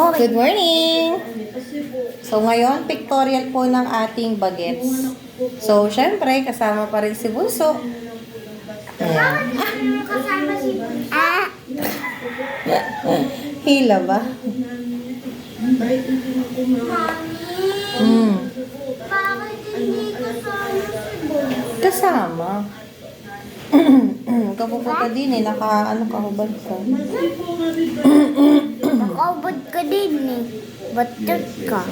Good morning! So ngayon, pictorial po ng ating bagets. So, syempre, kasama pa rin si Bunso. Ayan. Kasama si... Ah! Hila ba? Mami! Hmm. Bakit hindi kasama si Boy? Kasama. Kapupunta din eh. Naka, ano, kahubad ka. Nakaubod ka din eh. Batot ka.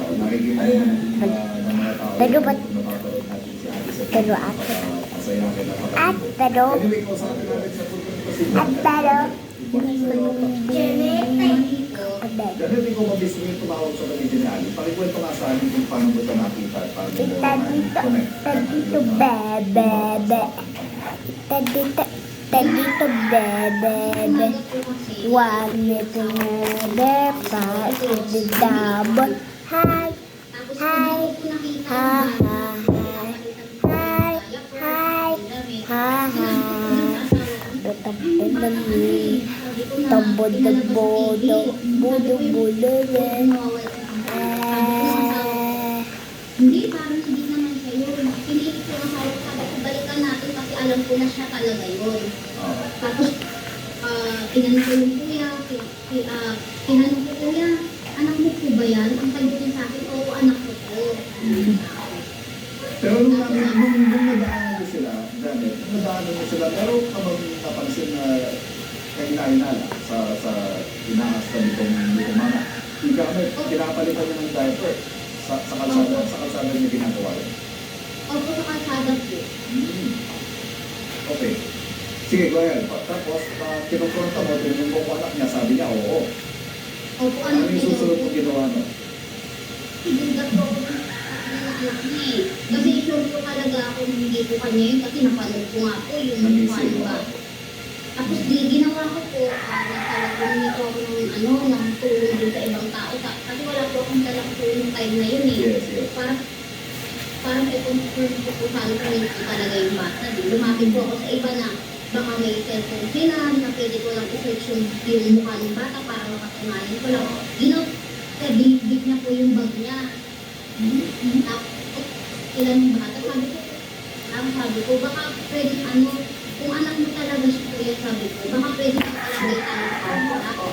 Pero ba't... Pero ate. At pero... At pero... Ganun ko mabis mo yung tumawag sa dinali. Pakikwento nga sa amin kung paano mo ito nakita Ita dito, ita dito, bebe, Ita dito, ita dito, bebe, One little bebe, the double. Hi, hi, ha, ha, hi, hi, hi, ha, ha. Tambod na bodo, bodo, bodo, eh. Hindi, parang hindi naman siya yun. Pinilit ko nga sabi ko, sabi ko, balikan natin kasi alam ko na siya talaga yun. Tapos, ah, tinanong ko yung kuya, ah, tinanong ko, kuya, anak mo po ba yan? Ang sabi niya sa akin, oo, anak ko po. Pero nung, nung, nung, nung nadaanan sila, Janet, nung nadaanan mo sila, pero ka bang napansin na kainay-inala sa, sa inaasta nitong nitong mama? Ika kami, pinapalitan niya ng diaper sa, sa kalsada, sa kalsada niya ginagawa yun. Opo, sa kalsada po. Hmm. Okay. Sige, go ahead. Tapos, uh, kinukonta mo, tinanong mo kung anak niya, sabi niya, oo. Opo, Ano anak yung susunod mo po. ginawa no? Sinugat po ako ng anak niya eh. Kasi sure po talaga ako hindi po kanya yun kasi napanood ko nga po yung mukha mo. ba. Tapos di ginawa ko po, uh, nagtalagang nito ako ng ano, ng tulong sa ibang tao. Kasi wala po akong dalang tulong time na yun eh. Yes, yes. Parang, parang i-confirm ko po sana kung hindi ko talaga yung bata. Lumapit po ako sa iba na baka may cellphone sila, na pwede ko lang i-search yung, yung mukha ng bata para makatunayan ko lang. Ginaw, kaya big niya po yung bag niya. Hmm. Tapos, ilan yung bata, sabi ko, ang sabi ko, baka pwede ano, kung anak mo talaga siya kuya, sabi ko, baka pwede ka talaga itanong ako.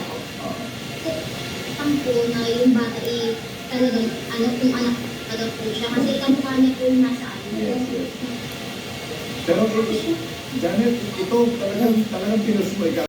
Tampo na yung bata eh, talagang, ano, kung anak ko talaga po siya. Kasi kamukha niya po yung nasa ano. Yes, yes. Pero, Janet, ito talagang, talagang mo. Ikaw